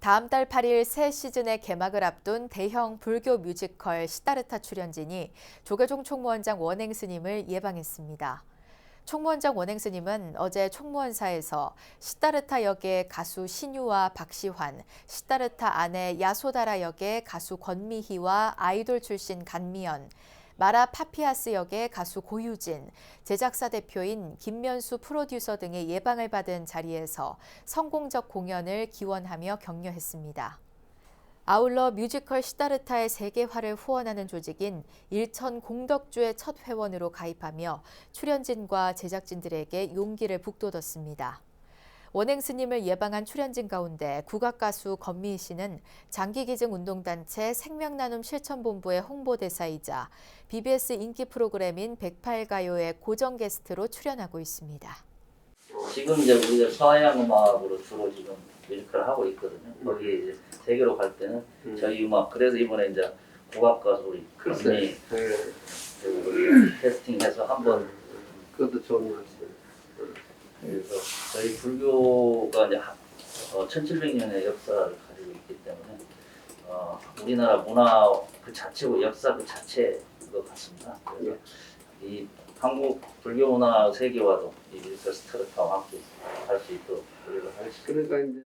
다음 달 8일 새 시즌의 개막을 앞둔 대형 불교 뮤지컬 시다르타 출연진이 조계종 총무원장 원행 스님을 예방했습니다. 총무원장 원행 스님은 어제 총무원사에서 시다르타 역의 가수 신유와 박시환, 시다르타 아내 야소다라 역의 가수 권미희와 아이돌 출신 간미연, 마라 파피아스 역의 가수 고유진, 제작사 대표인 김면수 프로듀서 등의 예방을 받은 자리에서 성공적 공연을 기원하며 격려했습니다. 아울러 뮤지컬 시다르타의 세계화를 후원하는 조직인 일천 공덕주의 첫 회원으로 가입하며 출연진과 제작진들에게 용기를 북돋았습니다. 원행 스님을 예방한 출연진 가운데 국악가수 건미희 씨는 장기기증 운동단체 생명나눔 실천본부의 홍보대사이자 BBS 인기 프로그램인 108가요의 고정 게스트로 출연하고 있습니다. 지금 이제 우리가 서양 음악으로 주로 지금 뮤지컬 하고 있거든요. 거기에 이제 세계로 갈 때는 음. 저희 음악 그래서 이번에 이제 국악 가수 우리 글쎄. 금리 네. 우리 캐스팅해서 한번 그것도 좋은 말씀. 그래서 저희 불교가 이제 한- 어, 1700년의 역사를 가지고 있기 때문에 어, 우리나라 문화 그 자체고 역사 그 자체인 것 같습니다. 그래서 이 한국 불교 문화 세계와도 이 스타르타와 함께 갈수 있도록 노력을 하겠습니다. 그러니까 이제